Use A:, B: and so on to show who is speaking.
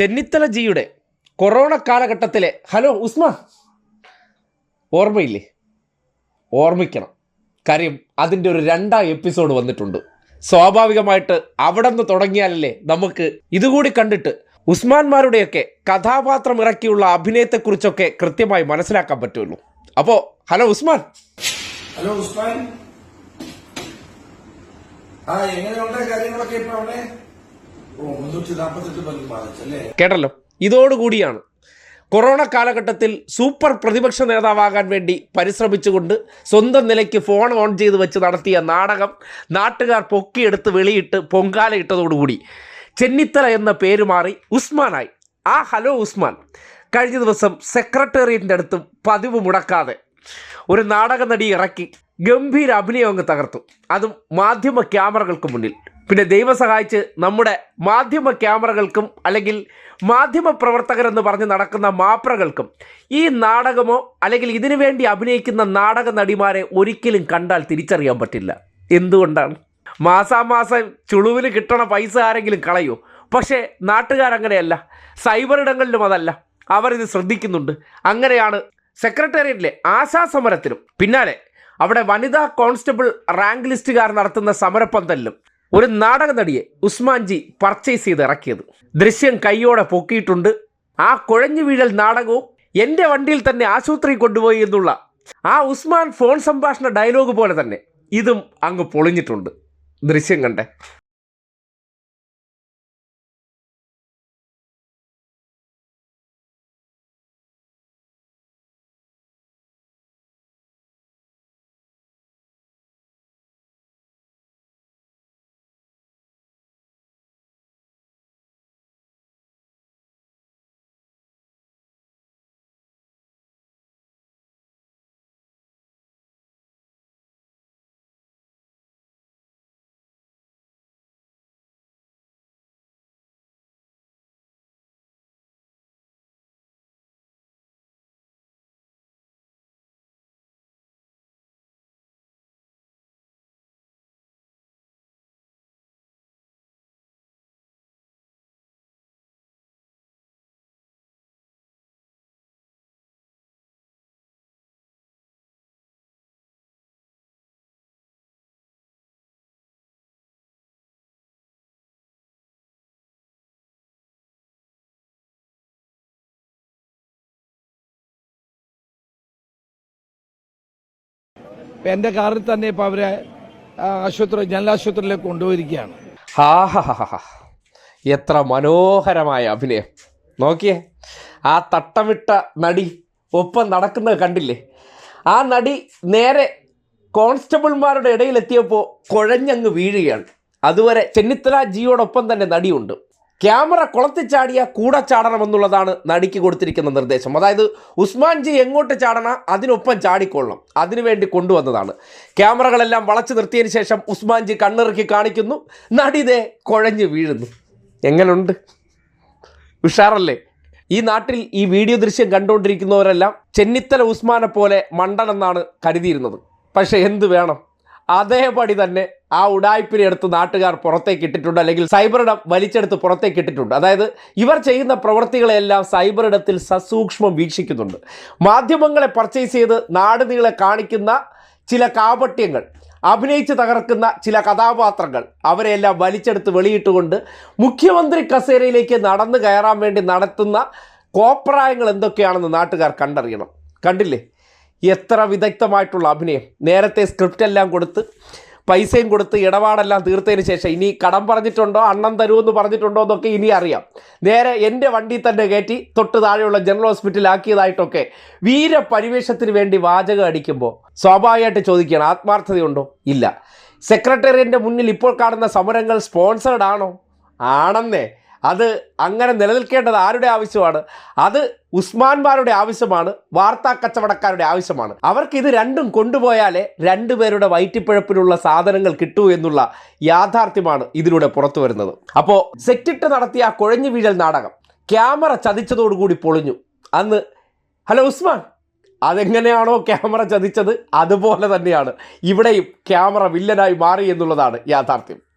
A: ചെന്നിത്തല ജിയുടെ കൊറോണ കാലഘട്ടത്തിലെ ഹലോ ഉസ്മാ. ഓർമ്മയില്ലേ? ഓർമ്മിക്കണം. കാര്യം അതിന്റെ ഒരു രണ്ടാം എപ്പിസോഡ് വന്നിട്ടുണ്ട്. സ്വാഭാവികമായിട്ട് അവിടെ നിന്ന് തുടങ്ങിയാലല്ലേ നമുക്ക് ഇതുകൂടി കണ്ടിട്ട് ഉസ്മാൻമാരുടെയൊക്കെ കഥാപാത്രം ഇറക്കിയുള്ള അഭിനയത്തെക്കുറിച്ചൊക്കെ കൃത്യമായി മനസ്സിലാക്കാൻ പറ്റുള്ളൂ. അപ്പോ ഹലോ ഉസ്മാൻ.
B: ഹലോ ഉസ്മാൻ. ആ എങ്ങനെയുണ്ട്? കാര്യങ്ങളൊക്കെ ഇപ്പൊ അവിടെ?
A: കേട്ടല്ലോ? ഇതോടുകൂടിയാണ് കൊറോണ കാലഘട്ടത്തിൽ സൂപ്പർ പ്രതിപക്ഷ നേതാവാകാൻ വേണ്ടി പരിശ്രമിച്ചുകൊണ്ട് സ്വന്തം നിലയ്ക്ക് ഫോൺ ഓൺ ചെയ്ത് വെച്ച് നടത്തിയ നാടകം നാട്ടുകാർ പൊക്കിയെടുത്ത് വെളിയിട്ട് പൊങ്കാലയിട്ടതോടുകൂടി ചെന്നിത്തല എന്ന പേര് മാറി ഉസ്മാനായി. ആ ഹലോ ഉസ്മാൻ. കഴിഞ്ഞ ദിവസം സെക്രട്ടേറിയറ്റിന്റെ അടുത്തും പതിവ് മുടക്കാതെ ഒരു നാടക നടി ഇറക്കി ഗംഭീര അഭിനയം അങ്ങ് തകർത്തു. അതും മാധ്യമ ക്യാമറകൾക്ക് മുന്നിൽ. പിന്നെ ദൈവം സഹായിച്ച് നമ്മുടെ മാധ്യമ ക്യാമറകൾക്കും അല്ലെങ്കിൽ മാധ്യമ പ്രവർത്തകരെന്ന് പറഞ്ഞ് നടക്കുന്ന മാപ്രകൾക്കും ഈ നാടകമോ അല്ലെങ്കിൽ ഇതിനു വേണ്ടി അഭിനയിക്കുന്ന നാടക നടിമാരെ ഒരിക്കലും കണ്ടാൽ തിരിച്ചറിയാൻ പറ്റില്ല. എന്തുകൊണ്ടാണ്? മാസാമാസം ചുളുവിൽ കിട്ടണ പൈസ ആരെങ്കിലും കളയോ? പക്ഷേ നാട്ടുകാരങ്ങനെയല്ല. സൈബർ ഇടങ്ങളിലും അതല്ല. അവരിത് ശ്രദ്ധിക്കുന്നുണ്ട്. അങ്ങനെയാണ് സെക്രട്ടേറിയറ്റിലെ ആശാ സമരത്തിനും പിന്നാലെ അവിടെ വനിതാ കോൺസ്റ്റബിൾ റാങ്ക് ലിസ്റ്റുകാർ നടത്തുന്ന സമരപ്പന്തലിലും ഒരു നാടക നടിയെ ഉസ്മാൻജി പർച്ചേസ് ചെയ്ത് ഇറക്കിയത്. ദൃശ്യം കൈയോടെ പൊക്കിയിട്ടുണ്ട്. ആ കുഴഞ്ഞു വീഴൽ നാടകവും എന്റെ വണ്ടിയിൽ തന്നെ ആശുപത്രി കൊണ്ടുപോയി എന്നുള്ള ആ ഉസ്മാൻ ഫോൺ സംഭാഷണ ഡയലോഗ് പോലെ തന്നെ ഇതും അങ്ങ് പൊളിഞ്ഞിട്ടുണ്ട്. ദൃശ്യം കണ്ടേ.
C: ഇപ്പൊ എന്റെ കാറിൽ തന്നെ ഇപ്പൊ അവരെ ആശുപത്രി ജനലാശുപത്രിയിലേക്ക് കൊണ്ടുപോയിരിക്കുകയാണ്.
A: ഹാ എത്ര മനോഹരമായ അഭിനയം. നോക്കിയേ ആ തട്ടമിട്ട നടി ഒപ്പം നടക്കുന്നത് കണ്ടില്ലേ? ആ നടി നേരെ കോൺസ്റ്റബിൾമാരുടെ ഇടയിലെത്തിയപ്പോൾ കുഴഞ്ഞങ്ങ് വീഴുകയാണ്. അതുവരെ ചെന്നിത്തല ജിയോടൊപ്പം തന്നെ നടിയുണ്ട്. ക്യാമറ കുളത്തിച്ചാടിയ കൂടെ ചാടണമെന്നുള്ളതാണ് നടിക്ക് കൊടുത്തിരിക്കുന്ന നിർദ്ദേശം. അതായത് ഉസ്മാൻ ജി എങ്ങോട്ട് ചാടണ അതിനൊപ്പം ചാടിക്കൊള്ളണം. അതിനുവേണ്ടി കൊണ്ടുവന്നതാണ്. ക്യാമറകളെല്ലാം വളച്ചു നിർത്തിയതിന് ശേഷം ഉസ്മാൻ ജി കണ്ണിറുക്കി കാണിക്കുന്നു. നടിതേ കുഴഞ്ഞു വീഴുന്നു. എങ്ങനുണ്ട്? ഉഷാറല്ലേ? ഈ നാട്ടിൽ ഈ വീഡിയോ ദൃശ്യം കണ്ടുകൊണ്ടിരിക്കുന്നവരെല്ലാം ചെന്നിത്തല ഉസ്മാനെ പോലെ മണ്ടനെന്നാണ് കരുതിയിരുന്നത്. പക്ഷേ എന്ത് വേണം? അതേപടി തന്നെ ആ ഉടായ്പിനെ എടുത്ത് നാട്ടുകാർ പുറത്തേക്ക് ഇട്ടിട്ടുണ്ട് അല്ലെങ്കിൽ സൈബറിടം വലിച്ചെടുത്ത് പുറത്തേക്ക് ഇട്ടിട്ടുണ്ട്. അതായത് ഇവർ ചെയ്യുന്ന പ്രവൃത്തികളെല്ലാം സൈബറിടത്തിൽ സസൂക്ഷ്മം വീക്ഷിക്കുന്നുണ്ട്. മാധ്യമങ്ങളെ പർച്ചേസ് ചെയ്ത് നാടുനീളെ കാണിക്കുന്ന ചില കാപട്യങ്ങൾ അഭിനയിച്ച് തകർക്കുന്ന ചില കഥാപാത്രങ്ങൾ അവരെയെല്ലാം വലിച്ചെടുത്ത് വെളിയിട്ടുകൊണ്ട് മുഖ്യമന്ത്രി കസേരയിലേക്ക് നടന്നു കയറാൻ വേണ്ടി നടത്തുന്ന കോപ്രായങ്ങൾ എന്തൊക്കെയാണെന്ന് നാട്ടുകാർ കണ്ടറിയണം. കണ്ടില്ലേ? എത്ര വിദഗ്ധമായിട്ടുള്ള അഭിനയം. നേരത്തെ സ്ക്രിപ്റ്റ് എല്ലാം കൊടുത്ത് പൈസയും കൊടുത്ത് ഇടപാടെല്ലാം തീർത്തതിന് ശേഷം ഇനി കടം പറഞ്ഞിട്ടുണ്ടോ അണ്ണം തരുമെന്ന് പറഞ്ഞിട്ടുണ്ടോ എന്നൊക്കെ ഇനി അറിയാം. നേരെ എന്റെ വണ്ടി തന്നെ കയറ്റി തൊട്ട് താഴെയുള്ള ജനറൽ ഹോസ്പിറ്റലാക്കിയതായിട്ടൊക്കെ വീരപരിവേഷത്തിന് വേണ്ടി വാചകം അടിക്കുമ്പോൾ സ്വാഭാവികമായിട്ട് ചോദിക്കുകയാണ് ആത്മാർത്ഥതയുണ്ടോ? ഇല്ല. സെക്രട്ടേറിയറ്റിന്റെ മുന്നിൽ ഇപ്പോൾ കാണുന്ന സമരങ്ങൾ സ്പോൺസേഡ് ആണോ? ആണെന്നേ. അത് അങ്ങനെ നിലനിൽക്കേണ്ടത് ആരുടെ ആവശ്യമാണ്? അത് ഉസ്മാൻമാരുടെ ആവശ്യമാണ് വാർത്താ കച്ചവടക്കാരുടെ ആവശ്യമാണ്. അവർക്ക് ഇത് രണ്ടും കൊണ്ടുപോയാലേ രണ്ടുപേരുടെ വയറ്റിപ്പഴപ്പിലുള്ള സാധനങ്ങൾ കിട്ടൂ എന്നുള്ള യാഥാർത്ഥ്യമാണ് ഇതിലൂടെ പുറത്തു വരുന്നത്. അപ്പോൾ സെറ്റിട്ട് നടത്തിയ ആ കുഴഞ്ഞു വീഴൽ നാടകം ക്യാമറ ചതിച്ചതോടുകൂടി പൊളിഞ്ഞു. അന്ന് ഹലോ ഉസ്മാൻ അതെങ്ങനെയാണോ ക്യാമറ ചതിച്ചത്? അതുപോലെ തന്നെയാണ് ഇവിടെയും ക്യാമറ വില്ലനായി മാറി എന്നുള്ളതാണ് യാഥാർത്ഥ്യം.